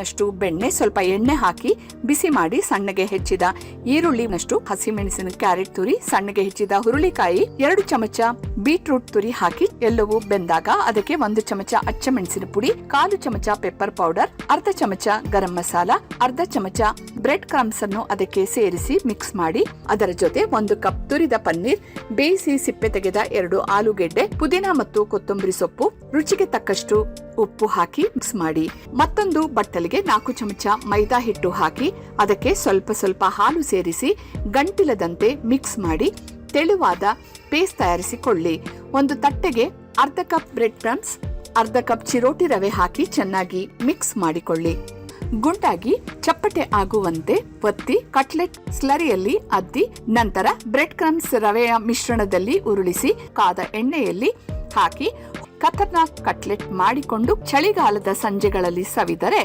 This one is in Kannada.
ನಷ್ಟು ಬೆಣ್ಣೆ ಸ್ವಲ್ಪ ಎಣ್ಣೆ ಹಾಕಿ ಬಿಸಿ ಮಾಡಿ ಸಣ್ಣಗೆ ಹೆಚ್ಚಿದ ಈರುಳ್ಳಿ ಈರುಳ್ಳಿನಷ್ಟು ಹಸಿಮೆಣಸಿನ ಕ್ಯಾರೆಟ್ ತುರಿ, ಸಣ್ಣಗೆ ಹೆಚ್ಚಿದ ಹುರುಳಿಕಾಯಿ, ಎರಡು ಚಮಚ ಬೀಟ್ರೂಟ್ ತುರಿ ಹಾಕಿ ಎಲ್ಲವೂ ಬೆಂದಾಗ ಅದಕ್ಕೆ ಒಂದು ಚಮಚ ಅಚ್ಚ ಮೆಣಸಿನ ಪುಡಿ, ಕಾಲು ಚಮಚ ಪೆಪ್ಪರ್ ಪೌಡರ್, ಅರ್ಧ ಚಮಚ ಗರಂ ಮಸಾಲ, ಅರ್ಧ ಚಮಚ ಬ್ರೆಡ್ ಕ್ರಮ್ಸ್ ಅನ್ನು ಅದಕ್ಕೆ ಸೇರಿಸಿ ಮಿಕ್ಸ್ ಮಾಡಿ, ಅದರ ಜೊತೆ ಒಂದು ಕಪ್ ತುರಿದ ಪನ್ನೀರ್, ಬೇಯಿಸಿ ಸಿಪ್ಪೆ ತೆಗೆದ ಎರಡು ಆಲೂಗೆಡ್ಡೆ, ಪುದೀನ ಮತ್ತು ಕೊತ್ತಂಬರಿ ಸೊಪ್ಪು ರುಚಿಗೆ ತಕ್ಕಷ್ಟು ಉಪ್ಪು ಹಾಕಿ ಮಿಕ್ಸ್ ಮಾಡಿ. ಮತ್ತೊಂದು ಬಟ್ಟಲಿಗೆ ನಾಲ್ಕು ಚಮಚ ಮೈದಾ ಹಿಟ್ಟು ಹಾಕಿ, ಅದಕ್ಕೆ ಸ್ವಲ್ಪ ಸ್ವಲ್ಪ ಹಾಲು ಸೇರಿಸಿ ಗಂಟಿಲದಂತೆ ಮಿಕ್ಸ್ ಮಾಡಿ ತೆಳುವಾದ ಪೇಸ್ಟ್ ತಯಾರಿಸಿಕೊಳ್ಳಿ. ಒಂದು ತಟ್ಟೆಗೆ ಅರ್ಧ ಕಪ್ ಬ್ರೆಡ್ ಕ್ರಮ್ಸ್ ಅರ್ಧ ಕಪ್ ಚಿರೋಟಿ ರವೆ ಹಾಕಿ ಚೆನ್ನಾಗಿ ಮಿಕ್ಸ್ ಮಾಡಿಕೊಳ್ಳಿ. ಗುಂಡಾಗಿ ಚಪ್ಪಟೆ ಆಗುವಂತೆ ಒತ್ತಿ ಕಟ್ಲೆಟ್ ಸ್ಲರಿಯಲ್ಲಿ ಅದ್ದಿ, ನಂತರ ಬ್ರೆಡ್ ಕ್ರಮ್ಸ್ ರವೆಯ ಮಿಶ್ರಣದಲ್ಲಿ ಉರುಳಿಸಿ, ಕಾದ ಎಣ್ಣೆಯಲ್ಲಿ ಹಾಕಿ ಕತರ್ನಾಕ್ ಕಟ್ಲೆಟ್ ಮಾಡಿಕೊಂಡು ಚಳಿಗಾಲದ ಸಂಜೆಗಳಲ್ಲಿ ಸವಿದರೆ